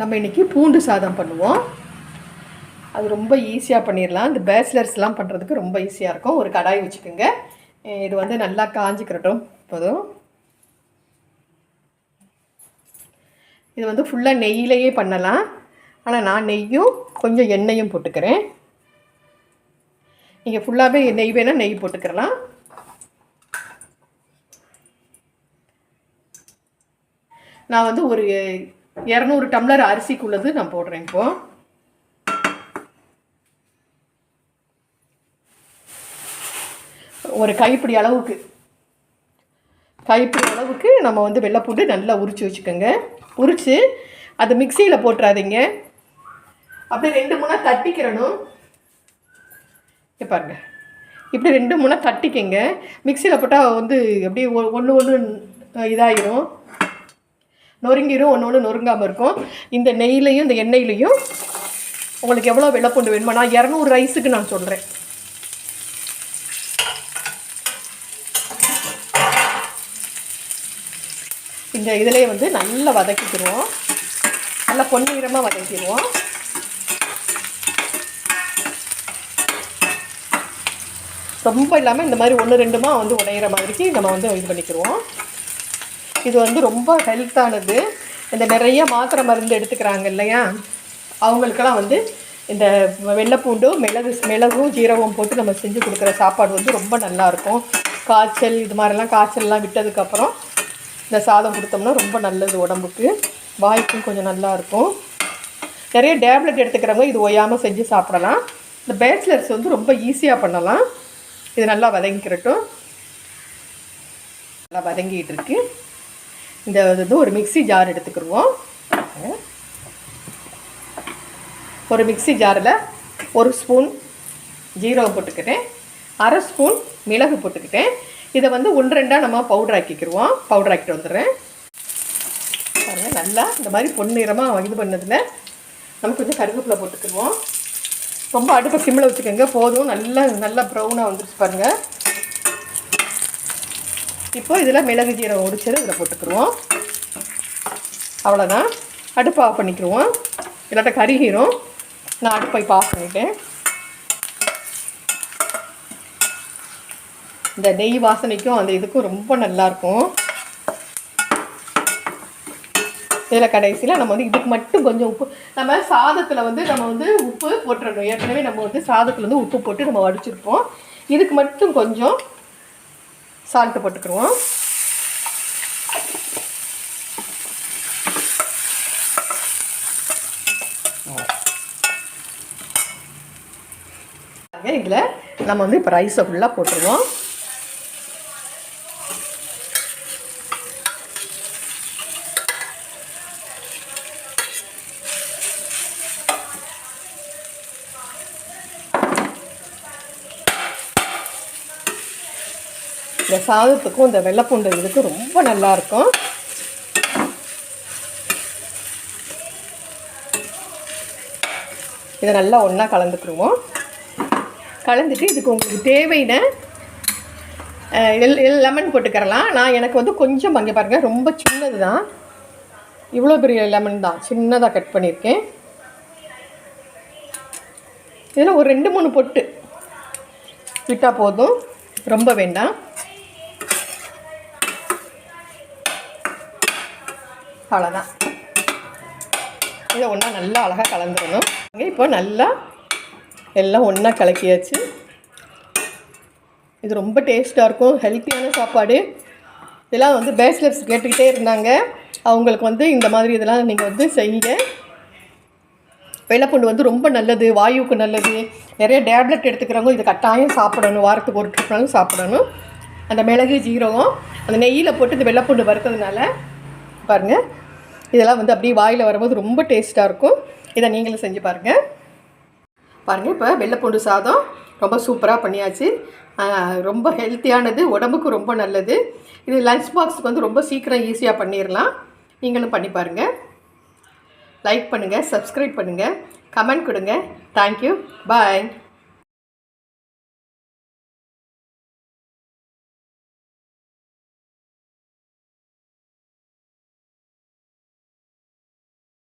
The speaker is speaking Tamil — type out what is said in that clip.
நம்ம இன்றைக்கி பூண்டு சாதம் பண்ணுவோம். அது ரொம்ப ஈஸியாக பண்ணிடலாம் இந்த பேச்சுலர்ஸ்லாம் பண்ணுறதுக்கு ரொம்ப ஈஸியாக இருக்கும். ஒரு கடாய் வச்சுக்கோங்க. இது வந்து நல்லா காஞ்சிக்கிறட்டும் போதும். இது வந்து ஃபுல்லாக நெய்யிலேயே பண்ணலாம். ஆனால் நான் நெய்யும் கொஞ்சம் எண்ணெயும் போட்டுக்கிறேன். நீங்கள் ஃபுல்லாகவே நெய் வேணால் நெய் போட்டுக்கிறலாம். நான் வந்து ஒரு இரநூறு டம்ளர் அரிசிக்குள்ளது நான் போடுறேன் இப்போ. ஒரு கைப்பிடி அளவுக்கு கைப்பிடி அளவுக்கு நம்ம வந்து வெள்ளைப்பூண்டு நல்லா உரிச்சு வச்சுக்கோங்க. உரித்து அது மிக்சியில் போட்டுறாதீங்க. அப்படியே ரெண்டு மூணாக தட்டிக்கிறணும். பாருங்க. இப்படி ரெண்டு மூணாக தட்டிக்கங்க. மிக்சியில் போட்டால் வந்து அப்படியே ஒன்று ஒன்று இதாகிடும் நொறுங்கிடும் ஒன்று ஒன்று நொறுங்காமல் இருக்கும். இந்த நெய்லையும் இந்த எண்ணெயிலையும் உங்களுக்கு எவ்வளோ வெள்ளைப்பூண்டு வேணுமா நான் இரநூறு ரைஸுக்கு நான் சொல்கிறேன் இந்த இதிலே வந்து நல்லா வதக்கிக்கிடுவோம் நல்லா பொன்னிறமாக வதக்கிடுவோம் ரொம்ப இல்லாமல் இந்த மாதிரி ஒன்று ரெண்டுமா வந்து உடையிற மாதிரிக்கு நம்ம வந்து இது பண்ணிக்கிடுவோம் இது வந்து ரொம்ப ஹெல்த்தானது இந்த நிறைய மாத்திரை மருந்து எடுத்துக்கிறாங்க இல்லையா? அவங்களுக்கெல்லாம் வந்து இந்த வெள்ளைப்பூண்டும் மிளகு மிளகும் ஜீரகம் போட்டு நம்ம செஞ்சு கொடுக்குற சாப்பாடு வந்து ரொம்ப நல்லாயிருக்கும். காய்ச்சல் இது மாதிரிலாம் காய்ச்சல்லாம் விட்டதுக்கப்புறம் இந்த சாதம் கொடுத்தோம்னா ரொம்ப நல்லது உடம்புக்கு. வாய்க்கும் கொஞ்சம் நல்லா இருக்கும் நிறைய டேப்லெட் எடுத்துக்கிறவங்க இது ஒய்யாமல் செஞ்சு சாப்பிடலாம். இந்த பேச்சுலர்ஸ் வந்து ரொம்ப ஈஸியாக பண்ணலாம். இது நல்லா வதங்கிக்கிறட்டும் நல்லா வதங்கிட்டு இருக்குது இந்த இது ஒரு மிக்ஸி ஜார் எடுத்துக்கிடுவோம் ஒரு மிக்ஸி ஜாரில் ஒரு ஸ்பூன் ஜீரகம் போட்டுக்கிட்டேன். அரை ஸ்பூன் மிளகு போட்டுக்கிட்டேன். இதை வந்து ஒன்று ரெண்டாக நம்ம பவுடர் ஆக்கிக்கிடுவோம் பவுடர் ஆக்கிட்டு வந்துடுறேன். பாருங்கள் நல்லா இந்த மாதிரி பொன்னிறமாக இது பண்ணதில் நம்ம கொஞ்சம் கருவேப்பிலை போட்டுக்கிடுவோம் ரொம்ப அடுப்பை சிம்மில் வச்சுக்கோங்க. போதும். நல்லா நல்லா ப்ரௌனாக வந்துருச்சு பாருங்கள் இப்போ இதில் மிளகு ஜீரகம் ஒடிச்சது இதில் போட்டுக்கிடுவோம் அவ்வளோதான் அடுப்பு ஆஃப் பண்ணிக்கிடுவோம் இல்லாட்ட கருகிரும். நான் அடுப்பை இப்போ ஆஃப் பண்ணிட்டேன். இந்த நெய் வாசனைக்கும் அந்த இதுக்கும் ரொம்ப நல்லாயிருக்கும் இதில் கடைசியில் நம்ம வந்து இதுக்கு மட்டும் கொஞ்சம் உப்பு நம்ம சாதத்தில் வந்து நம்ம வந்து உப்பு போட்டுடணும் ஏற்கனவே நம்ம வந்து சாதத்தில் வந்து உப்பு போட்டு நம்ம வடிச்சிருப்போம். இதுக்கு மட்டும் கொஞ்சம் சால்ட்டு போட்டுக்கிடுவோம். இதில் நம்ம வந்து இப்போ ரைஸை ஃபுல்லாக போட்டுருவோம். இந்த சாதத்துக்கும் இந்த வெள்ளைப்பூண்டு இதுக்கும் ரொம்ப நல்லாயிருக்கும். இதை நல்லா ஒன்றா கலந்துக்கிடுவோம் கலந்துட்டு இதுக்கு உங்களுக்கு தேவையான லெமன் போட்டுக்கிறலாம். நான் எனக்கு வந்து கொஞ்சம் அங்கே பாருங்கள் ரொம்ப சின்னது தான் இவ்வளோ பெரிய லெமன் தான். சின்னதாக கட் பண்ணியிருக்கேன். இதில் ஒரு ரெண்டு மூணு பொட்டு விட்டால் போதும். ரொம்ப வேண்டாம். அவ்வளோதான் இதை ஒன்றா நல்லா அழகாக கலந்துடணும். இப்போ நல்லா எல்லாம் ஒன்றா கலக்கியாச்சு. இது ரொம்ப டேஸ்ட்டாக இருக்கும். ஹெல்த்தியான சாப்பாடு. இதெல்லாம் வந்து பேச்சுலர்ஸ் கேட்டுக்கிட்டே இருந்தாங்க. அவங்களுக்கு வந்து இந்த மாதிரி இதெல்லாம் நீங்கள் வந்து செய்யுங்க. வெள்ளைப்பூண்டு வந்து ரொம்ப நல்லது வாயுவுக்கு நல்லது. நிறைய டேப்லெட் எடுத்துக்கிறவங்க இது கட்டாயம் சாப்பிடணும். வாரத்துக்கு ஒரு ட்ரிப்னாலும் சாப்பிடணும். அந்த மிளகு ஜீரகம் அந்த நெய்யில் போட்டு இந்த வெள்ளைப்பூண்டு வறுத்ததுனால பாருங்கள் இதெல்லாம் வந்து அப்படியே வாயில் வரும்போது ரொம்ப டேஸ்ட்டாக இருக்கும். இதை நீங்களும் செஞ்சு பாருங்கள் பாருங்கள் இப்போ வெள்ளைப்பூண்டு சாதம் ரொம்ப சூப்பராக பண்ணியாச்சு. ரொம்ப ஹெல்த்தியானது உடம்புக்கு ரொம்ப நல்லது. இது லஞ்ச் பாக்ஸுக்கு வந்து ரொம்ப சீக்கிரம் ஈஸியாக பண்ணிடலாம் நீங்களும் பண்ணி பாருங்கள் லைக் பண்ணுங்கள் சப்ஸ்கிரைப் பண்ணுங்கள் கமெண்ட் கொடுங்க. Thank you bye